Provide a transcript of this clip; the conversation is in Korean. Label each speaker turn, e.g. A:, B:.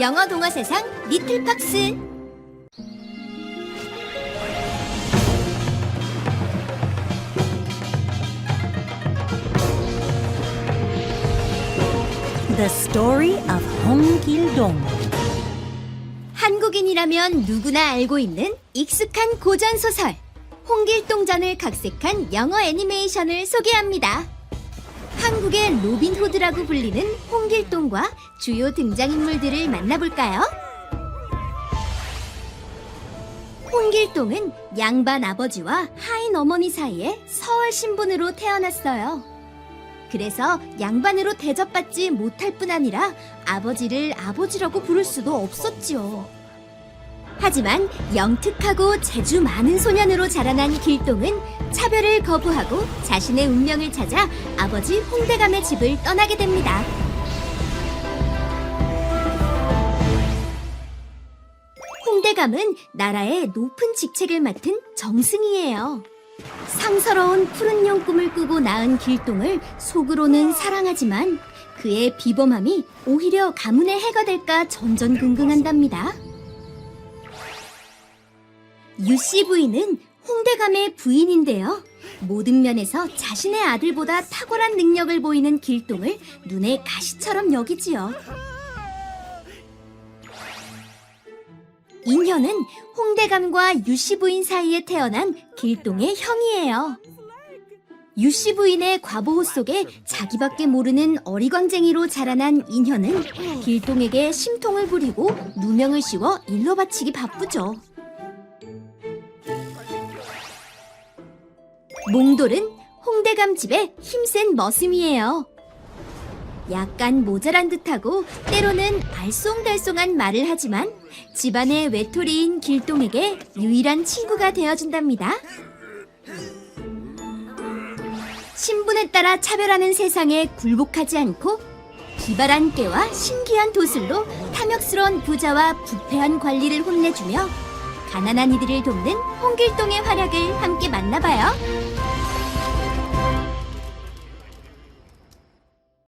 A: 영어 동화 세상 리틀박스
B: The Story of 홍길동
A: 한국인이라면 누구나 알고 있는 익숙한 고전 소설 홍길동전을 각색한 영어 애니메이션을 소개합니다. 한국의 로빈 후드라고 불리는 홍길동과 주요 등장인물들을 만나볼까요? 홍길동은 양반 아버지와 하인 어머니 사이에 서울 신분으로 태어났어요. 그래서 양반으로 대접받지 못할 뿐 아니라 아버지를 아버지라고 부를 수도 없었지요. 하지만 영특하고 재주 많은 소년으로 자라난 길동은 차별을 거부하고 자신의 운명을 찾아 아버지 홍대감의 집을 떠나게 됩니다. 홍대감은 나라의 높은 직책을 맡은 정승이에요. 상서로운 푸른 용 꿈을 꾸고 낳은 길동을 속으로는 사랑하지만 그의 비범함이 오히려 가문의 해가 될까 전전긍긍한답니다. 유씨 부인은 홍대감의 부인인데요. 모든 면에서 자신의 아들보다 탁월한 능력을 보이는 길동을 눈에 가시처럼 여기지요. 인현은 홍대감과 유씨 부인 사이에 태어난 길동의 형이에요. 유씨 부인의 과보호 속에 자기밖에 모르는 어리광쟁이로 자라난 인현은 길동에게 심통을 부리고 누명을 씌워 일러 바치기 바쁘죠. 몽돌은 홍대감 집의 힘센 머슴이에요. 약간 모자란 듯하고 때로는 알쏭달쏭한 말을 하지만 집안의 외톨이인 길동에게 유일한 친구가 되어준답니다. 신분에 따라 차별하는 세상에 굴복하지 않고 기발한 꾀와 신기한 도술로 탐욕스러운 부자와 부패한 관리를 혼내주며 가난한 이들을 돕는 홍길동의 활약을 함께 만나봐요.